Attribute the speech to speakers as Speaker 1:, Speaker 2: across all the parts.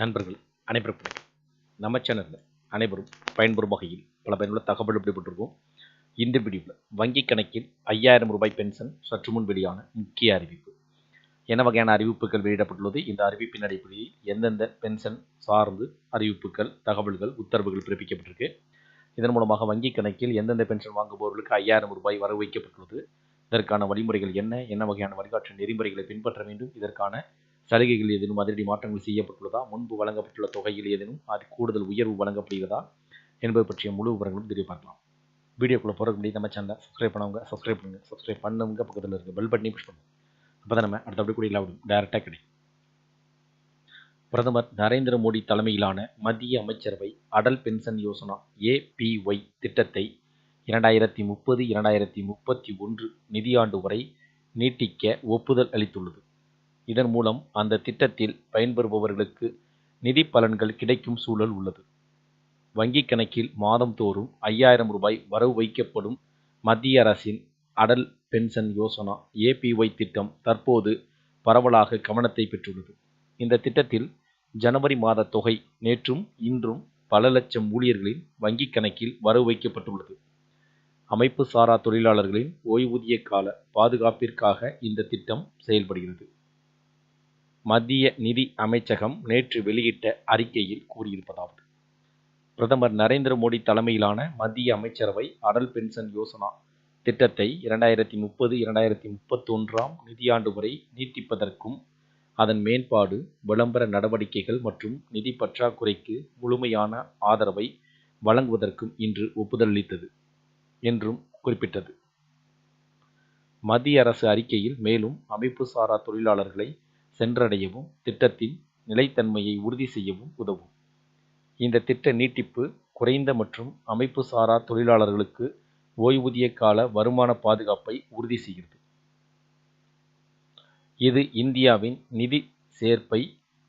Speaker 1: நண்பர்கள் அனைவருக்கும் நம்ம சேனலில் அனைவரும் பயன்பெறும் வகையில் பல பயனுள்ள தகவல் விடுபட்டிருக்கோம் இந்த வீடியோவில் வங்கி கணக்கில் ஐயாயிரம் ரூபாய் பென்ஷன் சற்று முன் வெளியான முக்கிய அறிவிப்பு. என்ன வகையான அறிவிப்புகள் வெளியிடப்பட்டுள்ளது? இந்த அறிவிப்பின் அடிப்படையில் எந்தெந்த பென்ஷன் சார்ந்து அறிவிப்புகள் தகவல்கள் உத்தரவுகள் பிறப்பிக்கப்பட்டிருக்கு? இதன் மூலமாக வங்கி கணக்கில் எந்தெந்த பென்ஷன் வாங்குபவர்களுக்கு ஐயாயிரம் ரூபாய் வரவு வைக்கப்பட்டுள்ளது? இதற்கான வழிமுறைகள் என்ன? என்ன வகையான வழிகாட்டு நெறிமுறைகளை பின்பற்ற வேண்டும்? இதற்கான சலுகைகள் ஏதேனும் அதிரடி மாற்றங்கள் செய்யப்பட்டுள்ளதா? முன்பு வழங்கப்பட்டுள்ள தொகையில் ஏதேனும் அது கூடுதல் உயர்வு வழங்கப்படுகிறதா? என்பது பற்றிய முழு விவரங்களும் தெரிய பார்க்கலாம். வீடியோக்குள்ளே போகிறதுக்கு முடியும் நம்ம சேனலை சப்ஸ்கிரைப் பண்ணவங்க சப்ஸ்கிரைப் பண்ணுங்கள் சப்ஸ்கிரைப் பண்ணுங்க பக்கத்தில் இருக்க பெல் பட்டனையும் புஷ் பண்ணுங்கள் அப்போ தான் நம்ம அடுத்தபடி கூட இல்லாவிடும் டேரெக்டாக கிடைக்கும். பிரதமர் நரேந்திர மோடி தலைமையிலான மத்திய அமைச்சரவை அடல் பென்ஷன் யோசனா ஏபிஒய் திட்டத்தை இரண்டாயிரத்தி முப்பது இரண்டாயிரத்தி முப்பத்தி ஒன்று நிதியாண்டு வரை நீட்டிக்க ஒப்புதல் அளித்துள்ளது. இதன் மூலம் அந்த திட்டத்தில் பயன்பெறுபவர்களுக்கு நிதி பலன்கள் கிடைக்கும் சூழல் உள்ளது. வங்கிக் கணக்கில் மாதம்தோறும் ஐயாயிரம் ரூபாய் வரவு வைக்கப்படும் மத்திய அரசின் அடல் பென்ஷன் யோசனா ஏபிஒய் திட்டம் தற்போது பரவலாக கவனத்தை பெற்றுள்ளது. இந்த திட்டத்தில் ஜனவரி மாத தொகை நேற்றும் இன்றும் பல லட்சம் ஊழியர்களின் வங்கிக் கணக்கில் வரவு வைக்கப்பட்டுள்ளது. அமைப்பு சாரா தொழிலாளர்களின் ஓய்வூதிய கால பாதுகாப்பிற்காக இந்த திட்டம் செயல்படுகிறது. மத்திய நிதி அமைச்சகம் நேற்று வெளியிட்ட அறிக்கையில் கூறியிருப்பதாவது. பிரதமர் நரேந்திர மோடி தலைமையிலான மத்திய அமைச்சரவை அடல் பென்ஷன் யோசனா திட்டத்தை இரண்டாயிரத்தி முப்பது இரண்டாயிரத்தி முப்பத்தொன்றாம் நிதியாண்டு வரை நீட்டிப்பதற்கும் அதன் மேம்பாடு விளம்பர நடவடிக்கைகள் மற்றும் நிதி பற்றாக்குறைக்கு முழுமையான ஆதரவை வழங்குவதற்கும் இன்று ஒப்புதல் அளித்தது என்றும் குறிப்பிட்டது. மத்திய அரசு அறிக்கையில் மேலும் அமைப்பு சாரா தொழிலாளர்களை சென்றடையவும் திட்டத்தின் நிலைத்தன்மையை உறுதி செய்யவும் உதவும். இந்த திட்ட நீட்டிப்பு குறைந்த மற்றும் அமைப்பு சாரா தொழிலாளர்களுக்கு ஓய்வூதிய கால வருமான பாதுகாப்பை உறுதி செய்கிறது. இது இந்தியாவின் நிதி சேர்ப்பை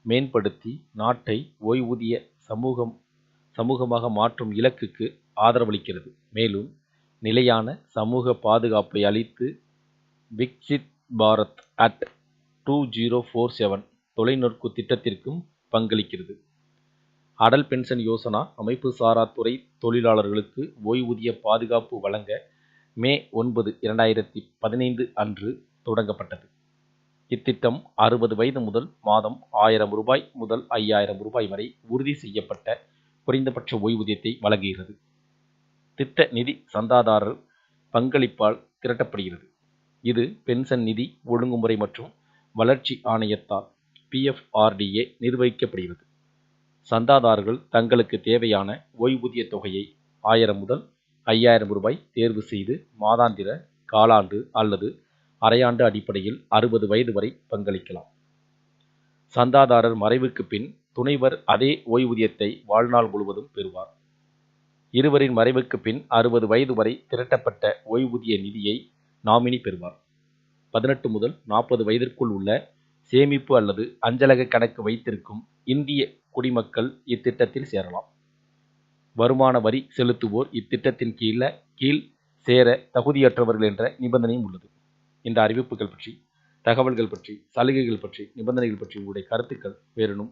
Speaker 1: மேம்படுத்தி நாட்டை ஓய்வூதிய சமூகம் சமூகமாக மாற்றும் இலக்குக்கு ஆதரவளிக்கிறது. மேலும் நிலையான சமூக பாதுகாப்பை அளித்து Viksit Bharat at two zero four seven தொலைநோக்கு திட்டத்திற்கும் பங்களிக்கிறது. அடல் பென்ஷன் யோசனா அமைப்பு சாரா துறை தொழிலாளர்களுக்கு ஓய்வூதிய பாதுகாப்பு வழங்க மே ஒன்பது இரண்டாயிரத்தி பதினைந்து அன்று தொடங்கப்பட்டது. இத்திட்டம் அறுபது வயது முதல் மாதம் ஆயிரம் ரூபாய் முதல் ஐயாயிரம் ரூபாய் வரை உறுதி செய்யப்பட்ட குறைந்தபட்ச ஓய்வூதியத்தை வழங்குகிறது. திட்ட நிதி சந்தாதாரர் பங்களிப்பால் திரட்டப்படுகிறது. இது பென்ஷன் நிதி ஒழுங்குமுறை மற்றும் வளர்ச்சி ஆணையத்தால் பிஎஃப்ஆர்டிஏ நிர்வகிக்கப்படுகிறது. சந்தாதாரர்கள் தங்களுக்கு தேவையான ஓய்வூதிய தொகையை ஆயிரம் முதல் ஐயாயிரம் ரூபாய் தேர்வு செய்து மாதாந்திர காலாண்டு அல்லது அரையாண்டு அடிப்படையில் அறுபது வயது வரை பங்களிக்கலாம். சந்தாதாரர் மறைவுக்கு பின் துணைவர் அதே ஓய்வூதியத்தை வாழ்நாள் முழுவதும் பெறுவார். இருவரின் மறைவுக்கு பின் அறுபது வயது வரை திரட்டப்பட்ட ஓய்வூதிய நிதியை நாமினி பெறுவார். பதினெட்டு முதல் நாற்பது வயதிற்குள் உள்ள சேமிப்பு அல்லது அஞ்சலக கணக்கு வைத்திருக்கும் இந்திய குடிமக்கள் இத்திட்டத்தில் சேரலாம். வருமான வரி செலுத்துவோர் இத்திட்டத்தின் கீழ கீழ் சேர தகுதியற்றவர்கள் என்ற நிபந்தனையும் உள்ளது. இந்த அறிவிப்புகள் பற்றி தகவல்கள் பற்றி சலுகைகள் பற்றி நிபந்தனைகள் பற்றி உங்களுடைய கருத்துக்கள் வேறனும்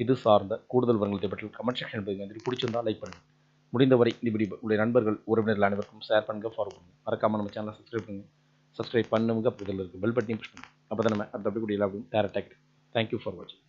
Speaker 1: இது சார்ந்த கூடுதல் விவரங்களை பற்றி கமெண்ட் செக்ஷன் பதிவு பிடிச்சிருந்தால் லைக் பண்ணுங்கள் முடிந்தவரை இந்த வீடியோ உங்களுடைய நண்பர்கள் உறவினர்கள் அனைவருக்கும் ஷேர் பண்ணுங்கள் ஃபாலோ பண்ணுங்கள் மறக்காமல் நம்ம சேனலை சப்ஸ்கிரைப் பண்ணுங்கள் சப்ஸ்கிரைப் பண்ணுங்க அப்படி இதில் இருக்குது பெல் பட்டனையும் புஷ் பண்ணுங்க அப்போ தான் நம்ம அடுத்த அப்படி கூட எல்லாருக்கும் டேரக்டாக தேங்க்யூ ஃபார் வாட்சிங்